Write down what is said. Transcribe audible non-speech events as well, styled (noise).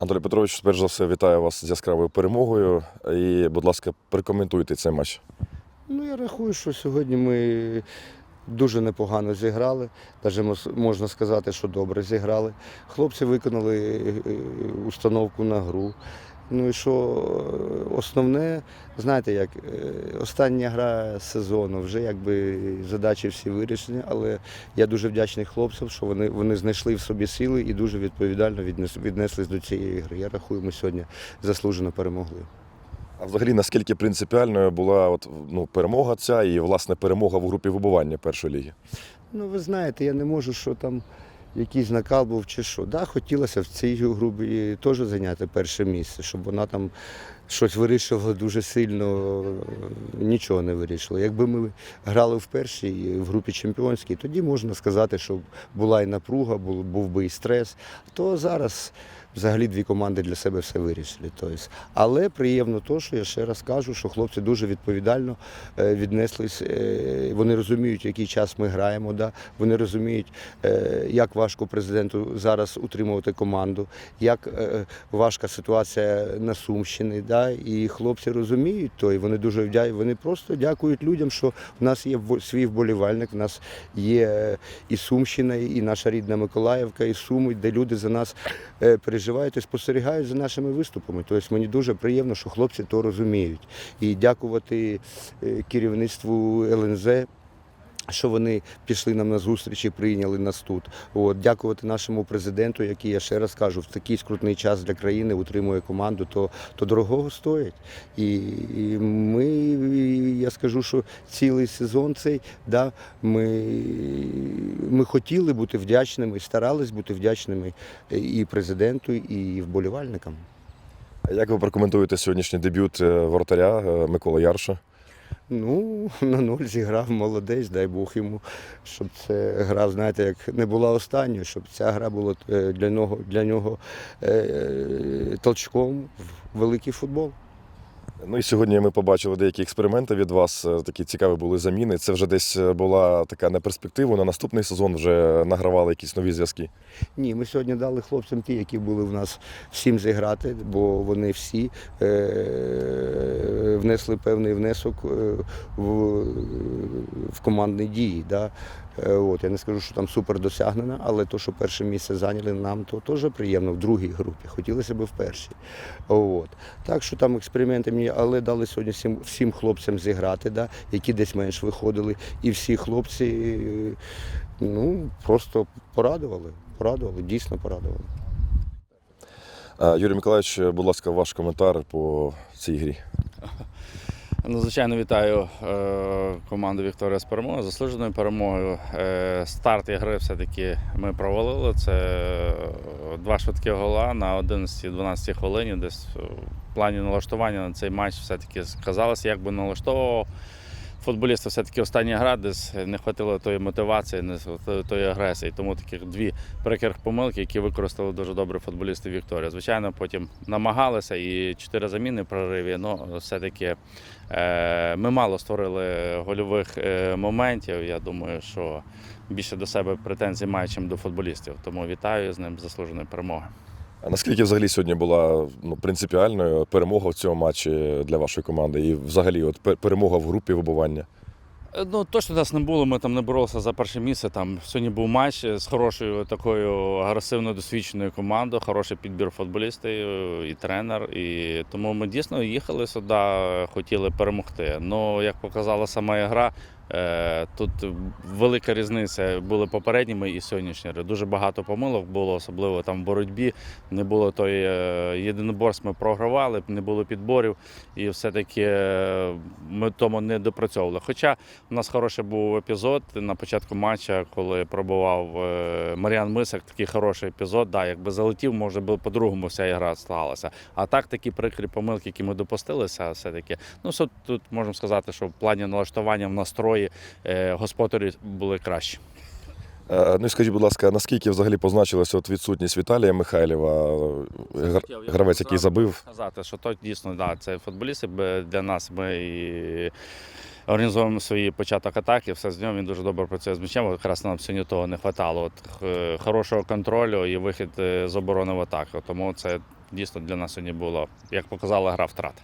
Анатолій Петрович, перш за все, вітаю вас з яскравою перемогою. І, будь ласка, прокоментуйте цей матч. Ну, я рахую, що сьогодні ми дуже непогано зіграли. Навіть можна сказати, що добре зіграли. Хлопці виконали е, установку на гру. Ну і що е, основне, знаєте, як е, остання гра сезону, вже якби задачі всі вирішені, але я дуже вдячний хлопцям, що вони, вони знайшли в собі сили і дуже відповідально віднеслись до цієї гри. Я рахую, ми сьогодні заслужено перемогли. А взагалі, наскільки принципіальною була от, ну, перемога ця і, власне, перемога в групі вибування першої ліги? Ну, ви знаєте, я не можу, що там якийсь накал був чи що. Да, хотілося в цій групі теж зайняти перше місце, щоб вона там щось вирішувала дуже сильно, нічого не вирішила. Якби ми грали в першій в групі чемпіонській, тоді можна сказати, що була і напруга, був, би і стрес. То зараз взагалі дві команди для себе все вирішили. Тобто, але приємно то, що я ще раз кажу, що хлопці дуже відповідально е, віднеслись. е, Вони розуміють, який час ми граємо. Да? Вони розуміють, е, як важко президенту зараз утримувати команду, як е, важка ситуація на Сумщині. Да? І хлопці розуміють то, і вони дуже вдя... Вони просто дякують людям, що в нас є свій вболівальник, в нас є і Сумщина, і наша рідна Миколаївка, і Суми, де люди за нас е, переживають і спостерігають за нашими виступами. Тобто мені дуже приємно, що хлопці то розуміють. І дякувати е, керівництву ЛНЗ. Що вони пішли нам на зустріч і прийняли нас тут. От, дякувати нашому президенту, який, я ще раз кажу, в такий скрутний час для країни утримує команду, то, то дорогого стоїть. І, і ми, я скажу, що цілий сезон цей, да, ми, ми хотіли бути вдячними, старались бути вдячними і президенту, і вболівальникам. Як ви прокоментуєте сьогоднішній дебют е, воротаря е, Миколи Ярша? Ну, (laughs) на нуль зіграв молодець, дай Бог йому, щоб це гра, знаєте, як не була останньою, щоб ця гра була е, для нього, для нього е, толчком в великий футбол. Ну і сьогодні ми побачили деякі експерименти від вас. е, Такі цікаві були заміни. Це вже десь е, була така на перспективу. На наступний сезон вже награвали якісь нові зв'язки. Ні, ми сьогодні дали хлопцям ті, які були в нас всім зіграти, бо вони всі е- внесли певний внесок е, в, в командні дії. Да? Е, От, я не скажу, що там супер досягнено, але то, що перше місце зайняли нам, то теж приємно в другій групі. Хотілося б в першій. От. Так що там експерименти мені, але дали сьогодні всім, всім хлопцям зіграти, да? які десь менш виходили. І всі хлопці е, ну, просто порадували. Порадували, дійсно порадували. Юрій Миколаївич, будь ласка, ваш коментар по цій грі. Ну, звичайно, вітаю е, команду Вікторія з перемогою, заслуженою перемогою. Е, старт ігри все-таки ми провалили. Це два швидкі гола на 11-12 хвилині. Десь в плані налаштування на цей матч все-таки сказалося, як би налаштовував. Футболіста все-таки остання гра, десь не вистачило тої мотивації, не тої агресії. Тому таких дві прикрих помилки, які використали дуже добре футболісти Вікторія. Звичайно, потім намагалися і чотири заміни в прориві. Ну, все-таки е, ми мало створили гольових е, моментів. Я думаю, що більше до себе претензій має, ніж до футболістів. Тому вітаю з ним заслуженої перемоги. А наскільки взагалі сьогодні була ну, принципіальною перемога в цьому матчі для вашої команди? І взагалі от перемога в групі вибування? Е, Ну, точно нас не було, ми там не боролися за перше місце. Там сьогодні був матч з хорошою такою агресивною досвідченою командою, хороший підбір футболістів і тренер. І тому ми дійсно їхали сюди, хотіли перемогти. Ну, як показала сама гра, е, тут велика різниця були попередніми і сьогоднішніми. Дуже багато помилок було, особливо там в боротьбі. Не було тої е, єдиноборств, ми програвали, не було підборів, і все-таки е, ми тому не допрацьовували. Хоча у нас хороший був епізод на початку матча, коли пробував е, Маріан Мисак, такий хороший епізод. Да, якби залетів, може би по-другому вся ігра сталася. А так такі прикрі помилки, які ми допустилися, все-таки. Ну, тут можемо сказати, що в плані налаштування в настрої е, господарі були кращі. Е, Ну і скажіть, будь ласка, наскільки взагалі позначилася от відсутність Віталія Михайлєва, е, гравець, який забив? Сказати, що то дійсно да, це футболісти для нас. Ми і організовуємо свій початок атаки, все з нього він дуже добре працює з м'ячем. Якраз нам сьогодні того не вистачало. От, хорошого контролю і вихід з оборони в атаку. Тому це дійсно для нас сьогодні було, як показала гра, втрата.